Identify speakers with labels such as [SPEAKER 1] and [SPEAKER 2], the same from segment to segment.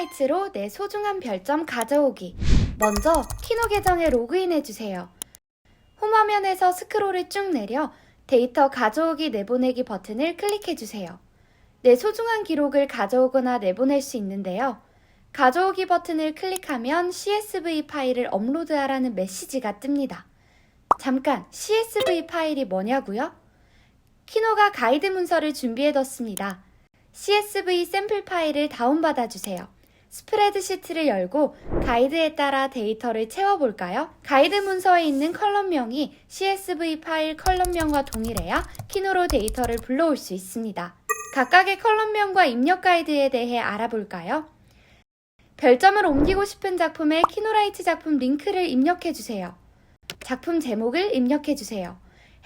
[SPEAKER 1] 키노라이츠로 내 소중한 별점 가져오기. 먼저 키노 계정에 로그인해 주세요. 홈화면에서 스크롤을 쭉 내려 데이터 가져오기 내보내기 버튼을 클릭해 주세요. 내 소중한 기록을 가져오거나 내보낼 수 있는데요. 가져오기 버튼을 클릭하면 CSV 파일을 업로드하라는 메시지가 뜹니다. 잠깐, CSV 파일이 뭐냐고요? 키노가 가이드 문서를 준비해뒀습니다. CSV 샘플 파일을 다운받아 주세요. 스프레드 시트를 열고 가이드에 따라 데이터를 채워볼까요? 가이드 문서에 있는 컬럼명이 CSV 파일 컬럼명과 동일해야 키노로 데이터를 불러올 수 있습니다. 각각의 컬럼명과 입력 가이드에 대해 알아볼까요? 별점을 옮기고 싶은 작품에 키노라이트 작품 링크를 입력해 주세요. 작품 제목을 입력해 주세요.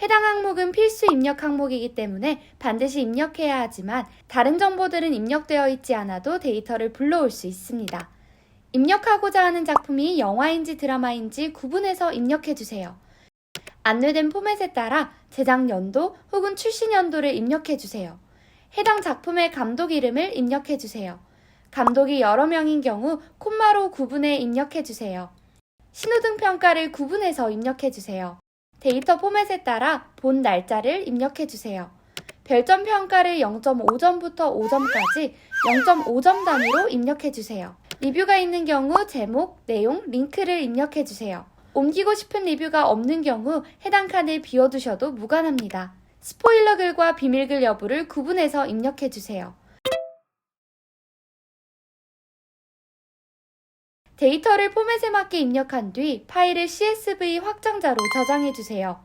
[SPEAKER 1] 해당 항목은 필수 입력 항목이기 때문에 반드시 입력해야 하지만 다른 정보들은 입력되어 있지 않아도 데이터를 불러올 수 있습니다. 입력하고자 하는 작품이 영화인지 드라마인지 구분해서 입력해 주세요. 안내된 포맷에 따라 제작 연도 혹은 출시 연도를 입력해 주세요. 해당 작품의 감독 이름을 입력해 주세요. 감독이 여러 명인 경우 콤마로 구분해 입력해 주세요. 신호등 평가를 구분해서 입력해 주세요. 데이터 포맷에 따라 본 날짜를 입력해 주세요. 별점 평가를 0.5점부터 5점까지 0.5점 단위로 입력해 주세요. 리뷰가 있는 경우 제목, 내용, 링크를 입력해 주세요. 옮기고 싶은 리뷰가 없는 경우 해당 칸을 비워두셔도 무관합니다. 스포일러 글과 비밀글 여부를 구분해서 입력해 주세요. 데이터를 포맷에 맞게 입력한 뒤 파일을 CSV 확장자로 저장해 주세요.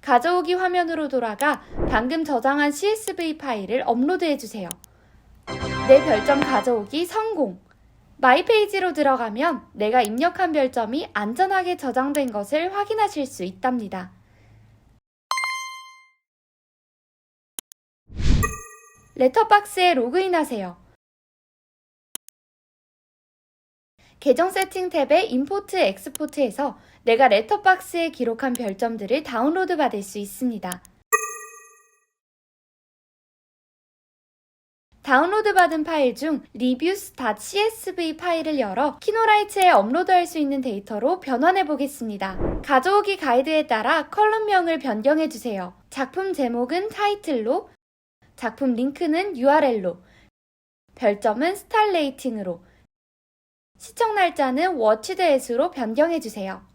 [SPEAKER 1] 가져오기 화면으로 돌아가 방금 저장한 CSV 파일을 업로드해 주세요. 내 별점 가져오기 성공! 마이 페이지로 들어가면 내가 입력한 별점이 안전하게 저장된 것을 확인하실 수 있답니다. 레터박스에 로그인하세요. 계정 세팅 탭의 임포트 엑스포트에서 내가 레터박스에 기록한 별점들을 다운로드 받을 수 있습니다. 다운로드 받은 파일 중 reviews.csv 파일을 열어 키노라이트에 업로드할 수 있는 데이터로 변환해 보겠습니다. 가져오기 가이드에 따라 컬럼명을 변경해 주세요. 작품 제목은 타이틀로, 작품 링크는 URL로, 별점은 스타 레이팅으로, 시청 날짜는 워치드햇으로 변경해 주세요.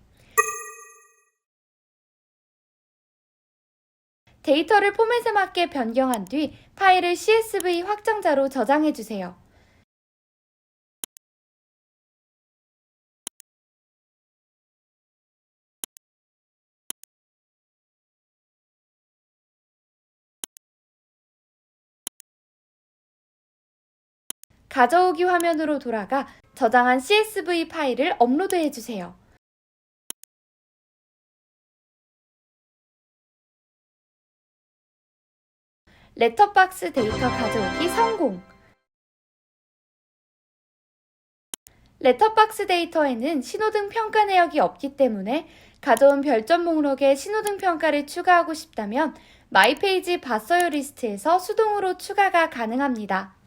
[SPEAKER 1] 데이터를 포맷에 맞게 변경한 뒤 파일을 CSV 확장자로 저장해 주세요. 가져오기 화면으로 돌아가 저장한 CSV 파일을 업로드해 주세요. 레터박스 데이터 가져오기 성공! 레터박스 데이터에는 신호등 평가 내역이 없기 때문에 가져온 별점 목록에 신호등 평가를 추가하고 싶다면 마이페이지 봤어요 리스트에서 수동으로 추가가 가능합니다.